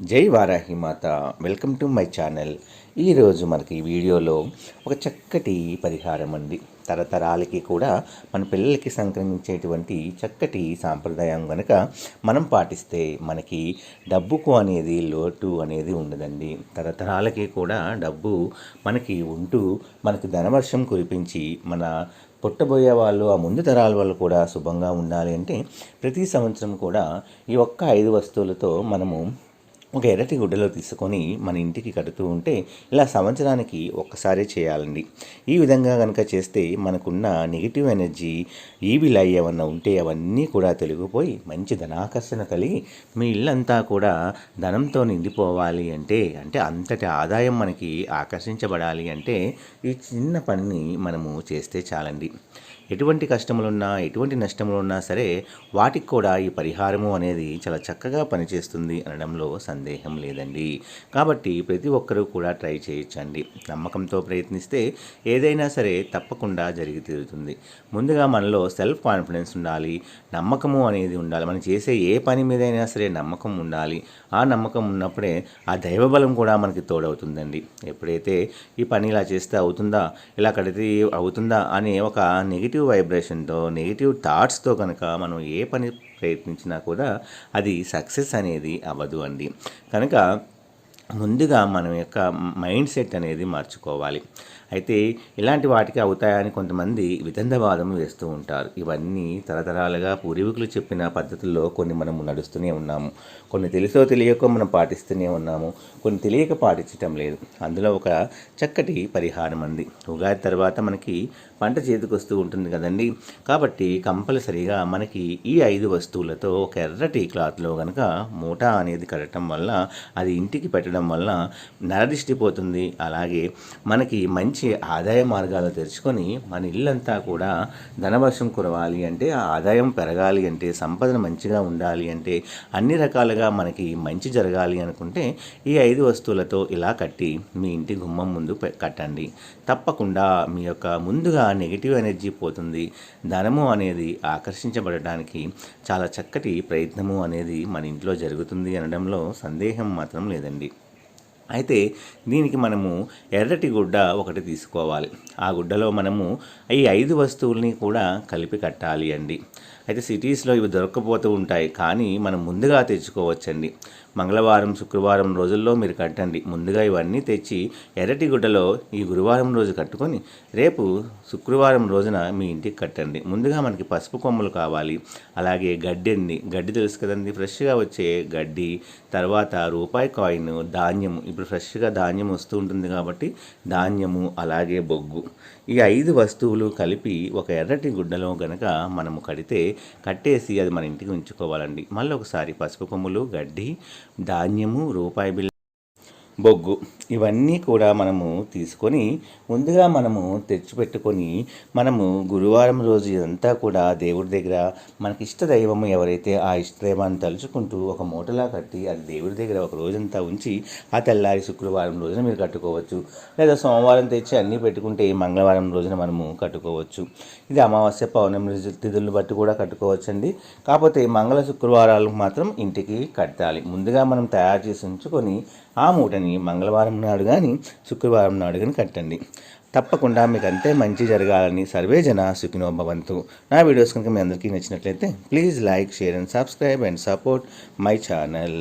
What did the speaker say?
జై Varahi Mata. Welcome to my channel. ఈరోజు మనకి ఈ వీడియోలో ఒక చక్కటి పరిహారం అండి. తరతరాలకి కూడా మన పిల్లలకి సంక్రమించేటువంటి చక్కటి సాంప్రదాయం కనుక మనం పాటిస్తే మనకి డబ్బుకు అనేది లోటు అనేది ఉండదండి. తరతరాలకి కూడా డబ్బు మనకి ఉంటూ మనకి ధనవర్షం కురిపించి మన పుట్టబోయే వాళ్ళు ఆ ముందు తరాల వాళ్ళు కూడా శుభంగా ఉండాలి అంటే ప్రతి సంవత్సరం కూడా ఈ ఒక్క ఐదు వస్తువులతో మనము ఒక ఎర్రటి గుడ్డలో తీసుకొని మన ఇంటికి కడుతూ ఉంటే ఇలా సంవత్సరానికి ఒక్కసారి చేయాలండి. ఈ విధంగా కనుక చేస్తే మనకున్న నెగిటివ్ ఎనర్జీ ఈవిల్ ఏమన్నా ఉంటే అవన్నీ కూడా తొలగిపోయి మంచి ధనాకర్షణ కలిగి మీ ఇల్లంతా కూడా ధనంతో నిండిపోవాలి అంటే అంటే అంతటి ఆదాయం మనకి ఆకర్షించబడాలి అంటే ఈ చిన్న పనిని మనము చేస్తే చాలండి. ఎటువంటి కష్టములున్నా ఎటువంటి నష్టములున్నా సరే వాటికి కూడా ఈ పరిహారము అనేది చాలా చక్కగా పనిచేస్తుంది అనడంలో సందేహం సందేహం లేదండి. కాబట్టి ప్రతి ఒక్కరూ కూడా ట్రై చేయొచ్చండి. నమ్మకంతో ప్రయత్నిస్తే ఏదైనా సరే తప్పకుండా జరిగి తీరుతుంది. ముందుగా మనలో సెల్ఫ్ కాన్ఫిడెన్స్ ఉండాలి. నమ్మకము అనేది ఉండాలి. మనం చేసే ఏ పని మీదైనా సరే నమ్మకం ఉండాలి. ఆ నమ్మకం ఉన్నప్పుడే ఆ దైవబలం కూడా మనకి తోడవుతుందండి. ఎప్పుడైతే ఈ పని ఇలా చేస్తే అవుతుందా ఇలా కడితే అవుతుందా అనే ఒక నెగిటివ్ నెగిటివ్ వైబ్రేషన్తో నెగిటివ్ థాట్స్తో కనుక మనం ఏ పని ప్రయత్నించినా కూడా అది సక్సెస్ అనేది అవ్వదు అండి. కనుక ముందుగా మనం యొక్క మైండ్ సెట్ అనేది మార్చుకోవాలి. అయితే ఇలాంటి వాటికి అవుతాయని కొంతమంది వితంధవాదం వేస్తూ ఉంటారు. ఇవన్నీ తరతరాలుగా పూర్వీకులు చెప్పిన పద్ధతుల్లో కొన్ని మనం నడుస్తూనే ఉన్నాము. కొన్ని తెలుసో తెలియకో మనం పాటిస్తూనే ఉన్నాము. కొన్ని తెలియక పాటించటం లేదు. అందులో ఒక చక్కటి పరిహారం అంది. ఉగాది తర్వాత మనకి పంట చేతికొస్తూ ఉంటుంది కదండి. కాబట్టి కంపల్సరీగా మనకి ఈ ఐదు వస్తువులతో ఒక ఎర్రటి క్లాత్లో కనుక మూట అనేది కట్టడం వల్ల అది ఇంటికి పెట్టడం వల్ల నరదిష్టి పోతుంది. అలాగే మనకి మంచి మంచి ఆదాయ మార్గాలు తెరుచుకొని మన ఇల్లంతా కూడా ధనవర్షం కురవాలి అంటే ఆ ఆదాయం పెరగాలి అంటే సంపదన మంచిగా ఉండాలి అంటే అన్ని రకాలుగా మనకి మంచి జరగాలి అనుకుంటే ఈ ఐదు వస్తువులతో ఇలా కట్టి మీ ఇంటి గుమ్మం ముందు కట్టండి. తప్పకుండా మీ యొక్క ముందుగా నెగిటివ్ ఎనర్జీ పోతుంది. ధనము అనేది ఆకర్షించబడటానికి చాలా చక్కటి ప్రయత్నము అనేది మన ఇంట్లో జరుగుతుంది అనడంలో సందేహం మాత్రం లేదండి. అయితే దీనికి మనము ఎర్రటి గుడ్డ ఒకటి తీసుకోవాలి. ఆ గుడ్డలో మనము ఈ ఐదు వస్తువుల్ని కూడా కలిపి కట్టాలి అండి. అయితే సిటీస్లో ఇవి దొరకపోతూ ఉంటాయి. కానీ మనం ముందుగా తెచ్చుకోవచ్చండి. మంగళవారం శుక్రవారం రోజుల్లో మీరు కట్టండి. ముందుగా ఇవన్నీ తెచ్చి ఎర్రటి గుడ్డలో ఈ గురువారం రోజు కట్టుకొని రేపు శుక్రవారం రోజున మీ ఇంటికి కట్టండి. ముందుగా మనకి పసుపు కొమ్మలు కావాలి. అలాగే గడ్డి అండి. గడ్డి తెలుసు కదండి. ఫ్రెష్గా వచ్చే గడ్డి తర్వాత రూపాయి కాయిన్ ధాన్యము. ఇప్పుడు ఫ్రెష్గా ధాన్యం వస్తూ ఉంటుంది కాబట్టి ధాన్యము అలాగే బొగ్గు. ఈ ఐదు వస్తువులు కలిపి ఒక ఎర్రటి గుడ్డలో గనక మనము కడితే కట్టేసి అది మన ఇంటికి ఉంచుకోవాలండి. మళ్ళీ ఒకసారి పసుపు కొమ్ములు గడ్డి ధాన్యము రూపాయి బిల్ల బొగ్గు. ఇవన్నీ కూడా మనము తీసుకొని ముందుగా మనము తెచ్చిపెట్టుకొని మనము గురువారం రోజు ఇదంతా కూడా దేవుడి దగ్గర మనకి ఇష్ట దైవము ఎవరైతే ఆ ఇష్ట దైవాన్ని తలుచుకుంటూ ఒక మూటలా కట్టి అది దేవుడి దగ్గర ఒక రోజంతా ఉంచి ఆ తెల్లారి శుక్రవారం రోజున మీరు కట్టుకోవచ్చు. లేదా సోమవారం తెచ్చి అన్నీ పెట్టుకుంటే మంగళవారం రోజున మనము కట్టుకోవచ్చు. ఇది అమావాస్య పౌర్ణమి తిథులను బట్టి కూడా కట్టుకోవచ్చండి. కాకపోతే మంగళ శుక్రవారాలకు మాత్రం ఇంటికి కట్టాలి. ముందుగా మనం తయారు చేసి ఉంచుకొని ఆ మూటని మంగళవారం నాడు కానీ శుక్రవారం నాడు కానీ కట్టండి. తప్పకుండా మీకు అంతే మంచి జరగాలని సర్వే జన సుఖినోభవంతు నా వీడియోస్ కనుక మీ అందరికీ నచ్చినట్లయితే please like share and subscribe and support my channel.